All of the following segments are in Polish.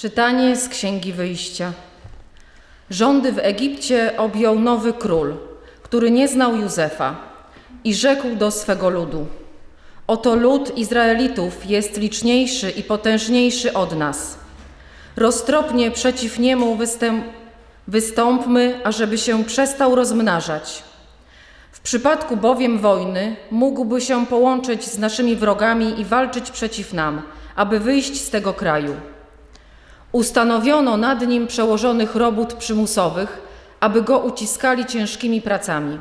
Czytanie z Księgi Wyjścia. Rządy w Egipcie objął nowy król, który nie znał Józefa i rzekł do swego ludu: Oto lud Izraelitów jest liczniejszy i potężniejszy od nas. Roztropnie przeciw niemu występ, wystąpmy, ażeby się przestał rozmnażać. W przypadku bowiem wojny mógłby się połączyć z naszymi wrogami i walczyć przeciw nam, aby wyjść z tego kraju. Ustanowiono nad nim przełożonych robót przymusowych, aby go uciskali ciężkimi pracami.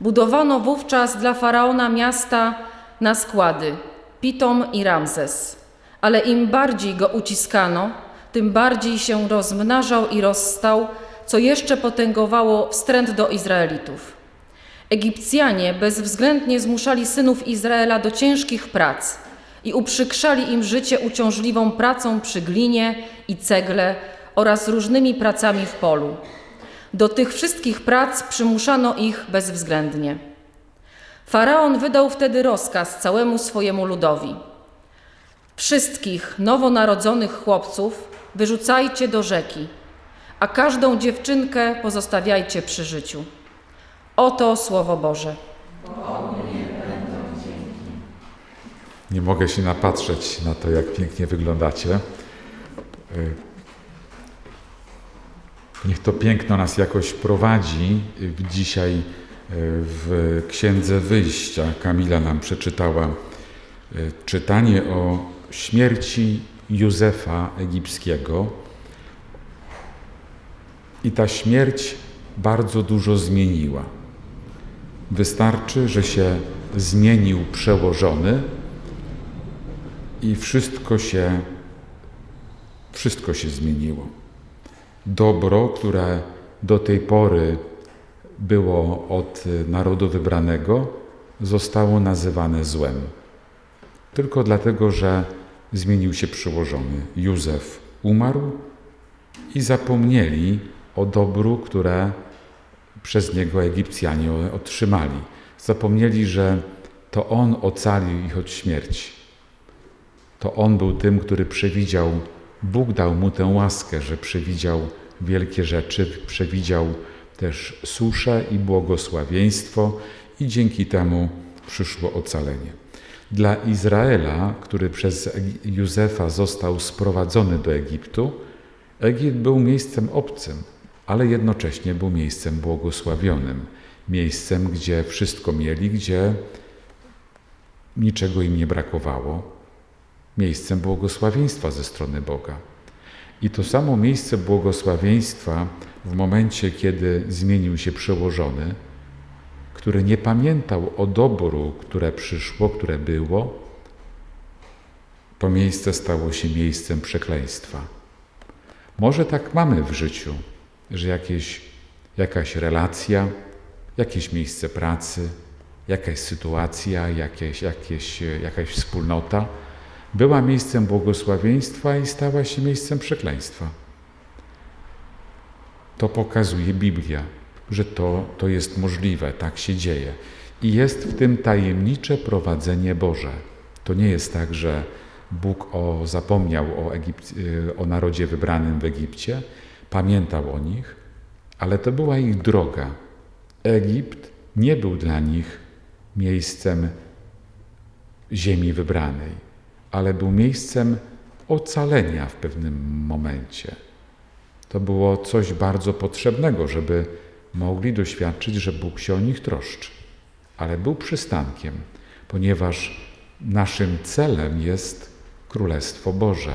Budowano wówczas dla faraona miasta na składy Pitom i Ramzes. Ale im bardziej go uciskano, tym bardziej się rozmnażał i rozstał, co jeszcze potęgowało wstręt do Izraelitów. Egipcjanie bezwzględnie zmuszali synów Izraela do ciężkich prac i uprzykrzali im życie uciążliwą pracą przy glinie i cegle oraz różnymi pracami w polu. Do tych wszystkich prac przymuszano ich bezwzględnie. Faraon wydał wtedy rozkaz całemu swojemu ludowi: Wszystkich nowonarodzonych chłopców wyrzucajcie do rzeki, a każdą dziewczynkę pozostawiajcie przy życiu. Oto słowo Boże. Nie mogę się napatrzeć na to, jak pięknie wyglądacie. Y, Niech to piękno nas jakoś prowadzi. Dzisiaj y, w Księdze Wyjścia Kamila nam przeczytała y, czytanie o śmierci Józefa Egipskiego. I ta śmierć bardzo dużo zmieniła. Wystarczy, że się zmienił przełożony i wszystko się, wszystko się zmieniło. Dobro, które do tej pory było od narodu wybranego, zostało nazywane złem. Tylko dlatego, że zmienił się przełożony. Józef umarł i zapomnieli o dobru, które przez niego Egipcjanie otrzymali. Zapomnieli, że to on ocalił ich od śmierci. To on był tym, który przewidział, Bóg dał mu tę łaskę, że przewidział wielkie rzeczy, przewidział też suszę i błogosławieństwo, i dzięki temu przyszło ocalenie. Dla Izraela, który przez Józefa został sprowadzony do Egiptu, Egipt był miejscem obcym, ale jednocześnie był miejscem błogosławionym, miejscem, gdzie wszystko mieli, gdzie niczego im nie brakowało, miejscem błogosławieństwa ze strony Boga. I to samo miejsce błogosławieństwa w momencie, kiedy zmienił się przełożony, który nie pamiętał o dobru, które przyszło, które było, to miejsce stało się miejscem przekleństwa. Może tak mamy w życiu, że jakieś, jakaś relacja, jakieś miejsce pracy, jakaś sytuacja, jakieś, jakieś, jakaś wspólnota była miejscem błogosławieństwa i stała się miejscem przekleństwa. To pokazuje Biblia, że to, to jest możliwe, tak się dzieje. I jest w tym tajemnicze prowadzenie Boże. To nie jest tak, że Bóg o, zapomniał o, o narodzie wybranym w Egipcie, pamiętał o nich, ale to była ich droga. Egipt nie był dla nich miejscem ziemi wybranej, ale był miejscem ocalenia w pewnym momencie. To było coś bardzo potrzebnego, żeby mogli doświadczyć, że Bóg się o nich troszczy. Ale był przystankiem, ponieważ naszym celem jest Królestwo Boże.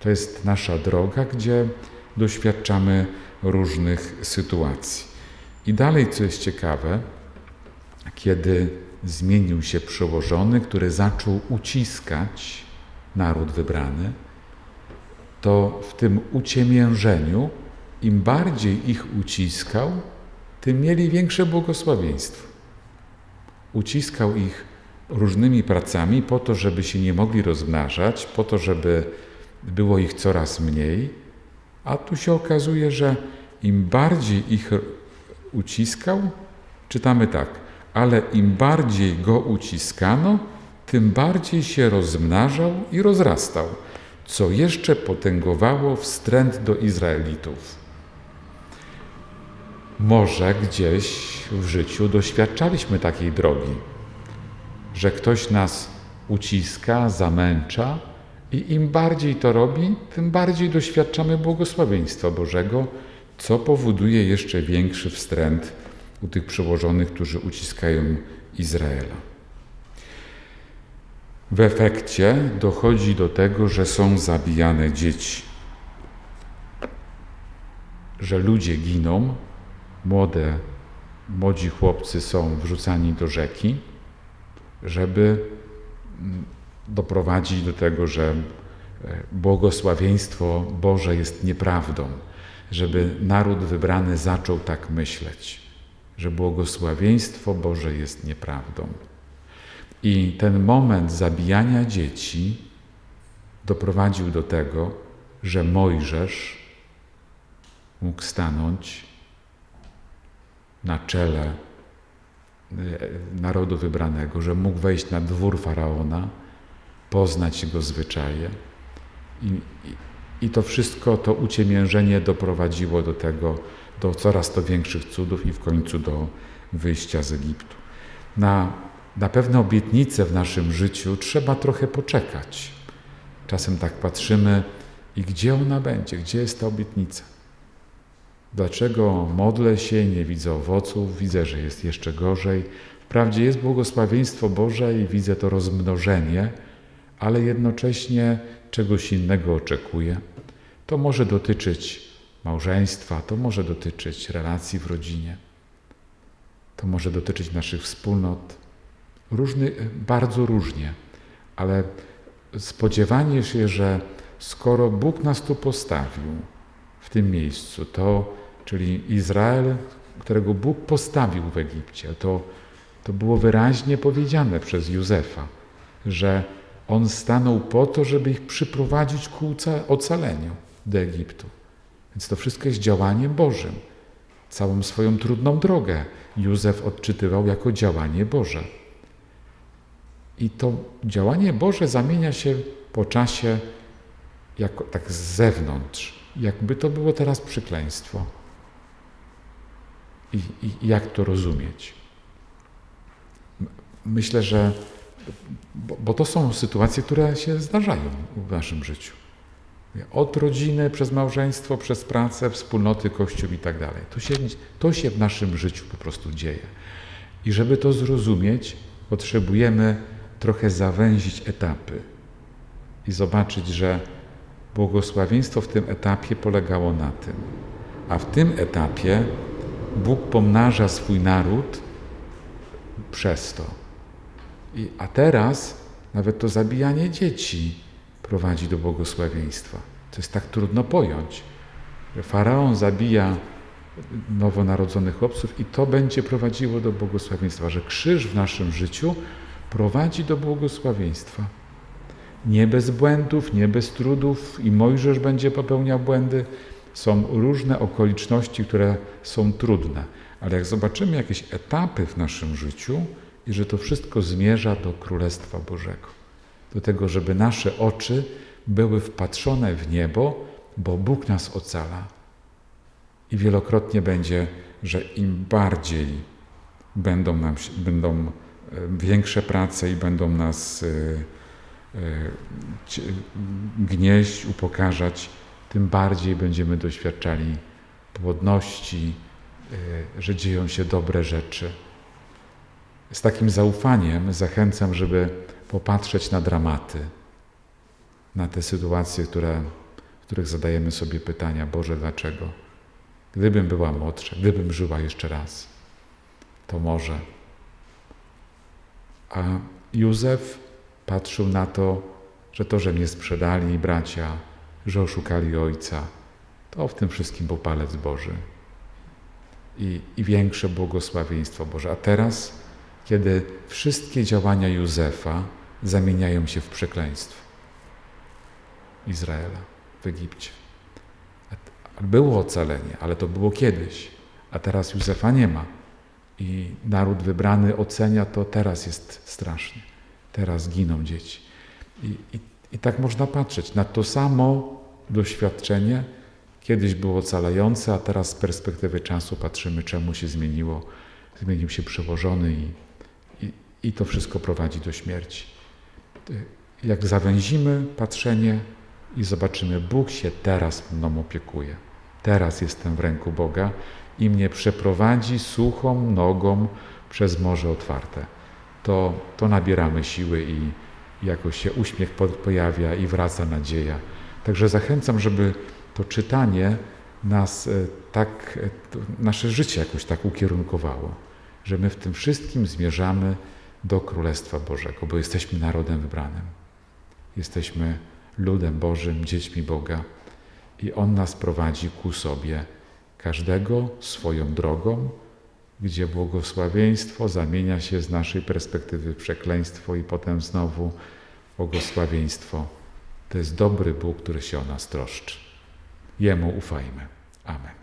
To jest nasza droga, gdzie doświadczamy różnych sytuacji. I dalej, co jest ciekawe, kiedy zmienił się przełożony, który zaczął uciskać naród wybrany, to w tym uciemiężeniu, im bardziej ich uciskał, tym mieli większe błogosławieństwo. Uciskał ich różnymi pracami po to, żeby się nie mogli rozmnażać, po to, żeby było ich coraz mniej, a tu się okazuje, że im bardziej ich uciskał, czytamy tak, ale im bardziej go uciskano, tym bardziej się rozmnażał i rozrastał, co jeszcze potęgowało wstręt do Izraelitów. Może gdzieś w życiu doświadczaliśmy takiej drogi, że ktoś nas uciska, zamęcza i im bardziej to robi, tym bardziej doświadczamy błogosławieństwa Bożego, co powoduje jeszcze większy wstręt u tych przełożonych, którzy uciskają Izraela. W efekcie dochodzi do tego, że są zabijane dzieci, że ludzie giną, młode, młodzi chłopcy są wrzucani do rzeki, żeby mm, doprowadzić do tego, że e, błogosławieństwo Boże jest nieprawdą, żeby naród wybrany zaczął tak myśleć, że błogosławieństwo Boże jest nieprawdą. I ten moment zabijania dzieci doprowadził do tego, że Mojżesz mógł stanąć na czele e, narodu wybranego, że mógł wejść na dwór faraona, poznać jego zwyczaje. I, i, I to wszystko, to uciemiężenie doprowadziło do tego, do coraz to większych cudów i w końcu do wyjścia z Egiptu. Na na pewne obietnice w naszym życiu trzeba trochę poczekać. Czasem tak patrzymy i gdzie ona będzie, gdzie jest ta obietnica? Dlaczego modlę się, nie widzę owoców, widzę, że jest jeszcze gorzej. Wprawdzie jest błogosławieństwo Boże i widzę to rozmnożenie, ale jednocześnie czegoś innego oczekuję. To może dotyczyć małżeństwa, to może dotyczyć relacji w rodzinie, to może dotyczyć naszych wspólnot, różny, bardzo różnie, ale spodziewanie się, że skoro Bóg nas tu postawił w tym miejscu, to, czyli Izrael, którego Bóg postawił w Egipcie, to, to było wyraźnie powiedziane przez Józefa, że on stanął po to, żeby ich przyprowadzić ku ocaleniu do Egiptu. Więc to wszystko jest działaniem Bożym. Całą swoją trudną drogę Józef odczytywał jako działanie Boże. I to działanie Boże zamienia się po czasie jako, tak z zewnątrz, jakby to było teraz przykleństwo. I, I, jak to rozumieć? Myślę, że bo, bo to są sytuacje, które się zdarzają w naszym życiu. Od rodziny, przez małżeństwo, przez pracę, wspólnoty, kościół i tak dalej. To się, to się w naszym życiu po prostu dzieje. I żeby to zrozumieć, potrzebujemy trochę zawęzić etapy i zobaczyć, że błogosławieństwo w tym etapie polegało na tym. A w tym etapie Bóg pomnaża swój naród przez to. I, a teraz nawet to zabijanie dzieci prowadzi do błogosławieństwa. To jest tak trudno pojąć. Faraon zabija nowonarodzonych chłopców i to będzie prowadziło do błogosławieństwa, że krzyż w naszym życiu prowadzi do błogosławieństwa. Nie bez błędów, nie bez trudów i Mojżesz będzie popełniał błędy. Są różne okoliczności, które są trudne, ale jak zobaczymy jakieś etapy w naszym życiu i że to wszystko zmierza do Królestwa Bożego, do tego, żeby nasze oczy były wpatrzone w niebo, bo Bóg nas ocala. I wielokrotnie będzie, że im bardziej będą, nam, będą większe prace i będą nas e, e, gnieść, upokarzać, tym bardziej będziemy doświadczali płodności, e, że dzieją się dobre rzeczy. Z takim zaufaniem zachęcam, żeby popatrzeć na dramaty, na te sytuacje, które, w których zadajemy sobie pytania: Boże, dlaczego? Gdybym była młodsza, gdybym żyła jeszcze raz, to może. A Józef patrzył na to, że to, że mnie sprzedali bracia, że oszukali ojca, to w tym wszystkim był palec Boży. I, I większe błogosławieństwo Boże. A teraz, kiedy wszystkie działania Józefa zamieniają się w przekleństwo Izraela w Egipcie. Było ocalenie, ale to było kiedyś, a teraz Józefa nie ma. I naród wybrany ocenia to teraz jest strasznie. Teraz giną dzieci. I, i, I tak można patrzeć na to samo doświadczenie. Kiedyś było ocalające, a teraz z perspektywy czasu patrzymy, czemu się zmieniło. Zmienił się przełożony i, i, i to wszystko prowadzi do śmierci. Jak zawęzimy patrzenie i zobaczymy, Bóg się teraz mną opiekuje. Teraz jestem w ręku Boga i mnie przeprowadzi suchą nogą przez morze otwarte. To, to nabieramy siły i jakoś się uśmiech po- pojawia i wraca nadzieja. Także zachęcam, żeby to czytanie nas e, tak, e, nasze życie jakoś tak ukierunkowało, że my w tym wszystkim zmierzamy do Królestwa Bożego, bo jesteśmy narodem wybranym. Jesteśmy ludem Bożym, dziećmi Boga i On nas prowadzi ku sobie, każdego swoją drogą, gdzie błogosławieństwo zamienia się z naszej perspektywy w przekleństwo i potem znowu błogosławieństwo. To jest dobry Bóg, który się o nas troszczy. Jemu ufajmy. Amen.